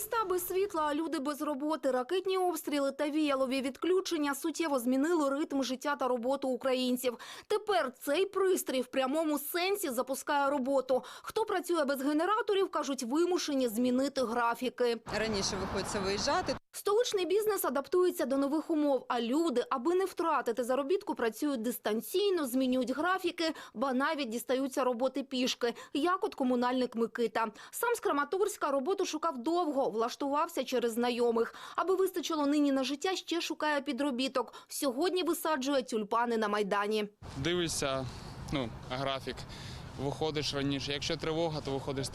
Міста без світла, а люди без роботи, ракетні обстріли та віялові відключення суттєво змінили ритм життя та роботу українців. Тепер цей пристрій в прямому сенсі запускає роботу. Хто працює без генераторів, кажуть, вимушені змінити графіки. Раніше виходиться виїжджати. Столичний бізнес адаптується до нових умов, а люди, аби не втратити заробітку, працюють дистанційно, змінюють графіки, ба навіть дістаються роботи пішки, як от комунальник Микита. Сам з Краматорська роботу шукав довго, влаштувався через знайомих. Аби вистачило нині на життя, ще шукає підробіток. Сьогодні висаджує тюльпани на Майдані. дивишся ну, графік, виходиш раніше. Якщо тривога, то виходиш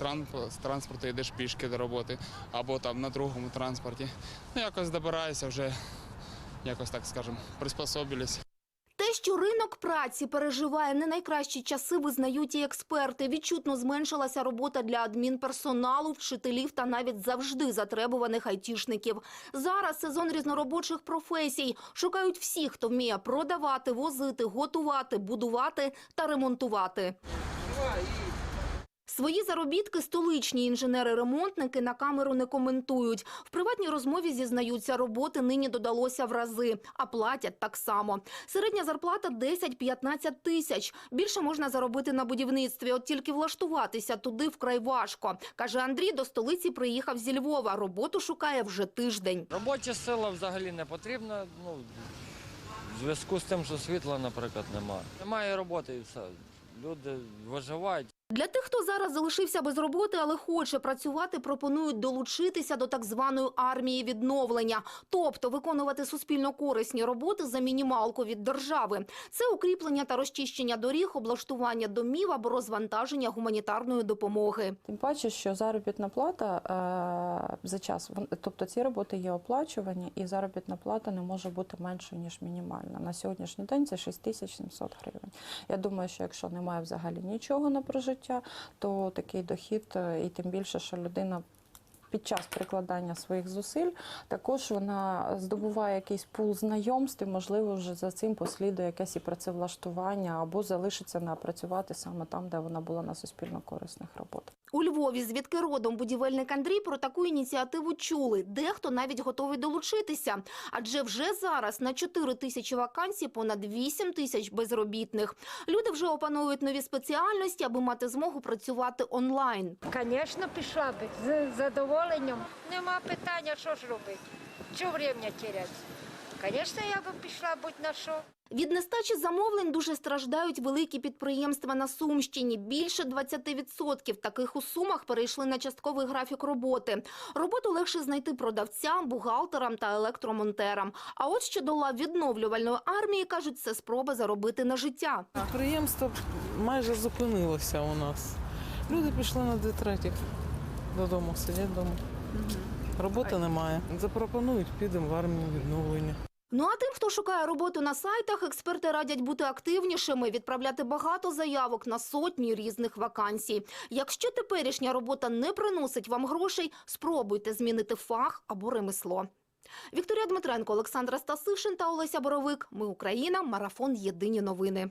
з транспорту, йдеш пішки до роботи або там на другому транспорті. Ну, якось добираєшся вже, якось так скажемо, приспособились. Те, що ринок праці переживає не найкращі часи, визнають і експерти. Відчутно зменшилася робота для адмінперсоналу, вчителів та навіть завжди затребуваних айтішників. Зараз сезон різноробочих професій. Шукають всіх, хто вміє продавати, возити, готувати, будувати та ремонтувати. Свої заробітки столичні інженери-ремонтники на камеру не коментують. В приватній розмові зізнаються, роботи нині додалося в рази, а платять так само. Середня зарплата 10-15 тисяч. Більше можна заробити на будівництві, от тільки влаштуватися туди вкрай важко. Каже Андрій, до столиці приїхав зі Львова. Роботу шукає вже тиждень. Робоча сила взагалі не потрібна. Ну, в зв'язку з тим, що світла, наприклад, немає. Немає роботи і все. Люди виживають. Для тих, хто зараз залишився без роботи, але хоче працювати, пропонують долучитися до так званої армії відновлення, тобто виконувати суспільно корисні роботи за мінімалку від держави. Це укріплення та розчищення доріг, облаштування домів або розвантаження гуманітарної допомоги. Тим паче, що заробітна плата е, за час, тобто ці роботи є оплачувані, і заробітна плата не може бути меншою, ніж мінімальна. На сьогоднішній день це 6700 гривень. Я думаю, що якщо немає взагалі нічого на прожиття, то такий дохід, е, і тим більше, що людина. Під час прикладання своїх зусиль також вона здобуває якийсь пул знайомств, і, можливо, вже за цим послідує якесь і працевлаштування або залишиться напрацювати саме там, де вона була на суспільно корисних роботах. У Львові, звідки родом будівельник Андрій, про таку ініціативу чули. Дехто навіть готовий долучитися. Адже вже зараз на 4 тисячі вакансій понад 8 тисяч безробітних. Люди вже опановують нові спеціальності, аби мати змогу працювати онлайн. Звісно, пішла би з задоволенням. Нема питання, що ж робити. Чого время теряти? Звісно, я би пішла будь на що. Від нестачі замовлень дуже страждають великі підприємства на Сумщині. Більше 20% таких у Сумах перейшли на частковий графік роботи. Роботу легше знайти продавцям, бухгалтерам та електромонтерам. А от що до лав відновлювальної армії, кажуть, це спроба заробити на життя. Підприємство майже зупинилося у нас. Люди пішли на дитретіх додому, сидять вдома. Роботи немає. Запропонують, підемо в армію відновлення. Ну а тим, хто шукає роботу на сайтах, експерти радять бути активнішими, відправляти багато заявок на сотні різних вакансій. Якщо теперішня робота не приносить вам грошей, спробуйте змінити фах або ремесло. Вікторія Дмитренко, Олександра Стасишин та Олеся Боровик. Ми Україна. Марафон. Єдині новини.